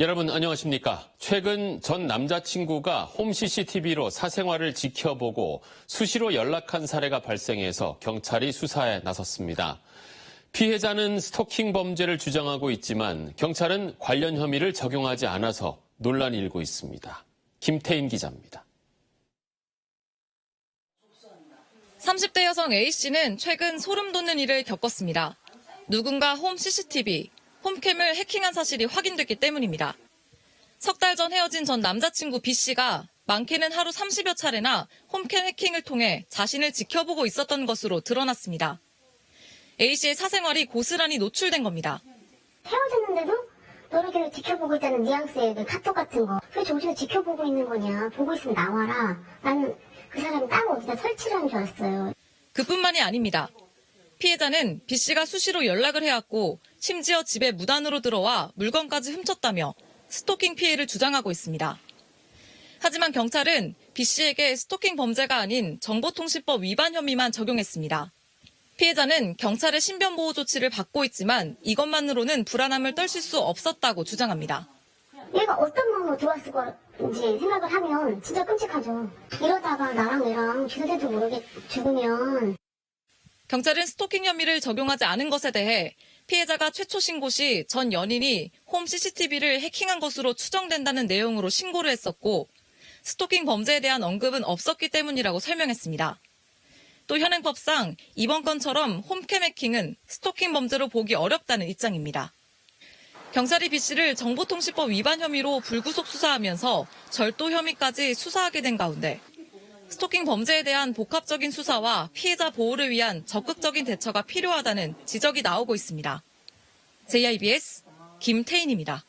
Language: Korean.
여러분 안녕하십니까? 최근 전 남자친구가 홈 CCTV로 사생활을 지켜보고 수시로 연락한 사례가 발생해서 경찰이 수사에 나섰습니다. 피해자는 스토킹 범죄를 주장하고 있지만 경찰은 관련 혐의를 적용하지 않아서 논란이 일고 있습니다. 김태인 기자입니다. 30대 여성 A씨는 최근 소름 돋는 일을 겪었습니다. 누군가 홈 CCTV, 홈캠을 해킹한 사실이 확인됐기 때문입니다. 석 달 전 헤어진 전 남자친구 B씨가 많게는 하루 30여 차례나 홈캠 해킹을 통해 자신을 지켜보고 있었던 것으로 드러났습니다. A씨의 사생활이 고스란히 노출된 겁니다. 헤어졌는데도 너를 계속 지켜보고 있다는 뉘앙스의 그 카톡 같은 거. 왜 정신을 지켜보고 있는 거냐. 보고 있으면 나와라. 나는 그 사람이 따로 어디다 설치를 한 줄 알았어요. 그뿐만이 아닙니다. 피해자는 B씨가 수시로 연락을 해왔고 심지어 집에 무단으로 들어와 물건까지 훔쳤다며 스토킹 피해를 주장하고 있습니다. 하지만 경찰은 B씨에게 스토킹 범죄가 아닌 정보통신법 위반 혐의만 적용했습니다. 피해자는 경찰의 신변보호 조치를 받고 있지만 이것만으로는 불안함을 떨칠 수 없었다고 주장합니다. 얘가 어떤 마음으로 들어왔을 건지 생각을 하면 진짜 끔찍하죠. 이러다가 나랑 얘랑 주제도 모르게 죽으면 경찰은 스토킹 혐의를 적용하지 않은 것에 대해 피해자가 최초 신고 시 전 연인이 홈 CCTV를 해킹한 것으로 추정된다는 내용으로 신고를 했었고 스토킹 범죄에 대한 언급은 없었기 때문이라고 설명했습니다. 또 현행법상 이번 건처럼 홈캠 해킹은 스토킹 범죄로 보기 어렵다는 입장입니다. 경찰이 B 씨를 정보통신법 위반 혐의로 불구속 수사하면서 절도 혐의까지 수사하게 된 가운데 스토킹 범죄에 대한 복합적인 수사와 피해자 보호를 위한 적극적인 대처가 필요하다는 지적이 나오고 있습니다. JIBS 김태인입니다.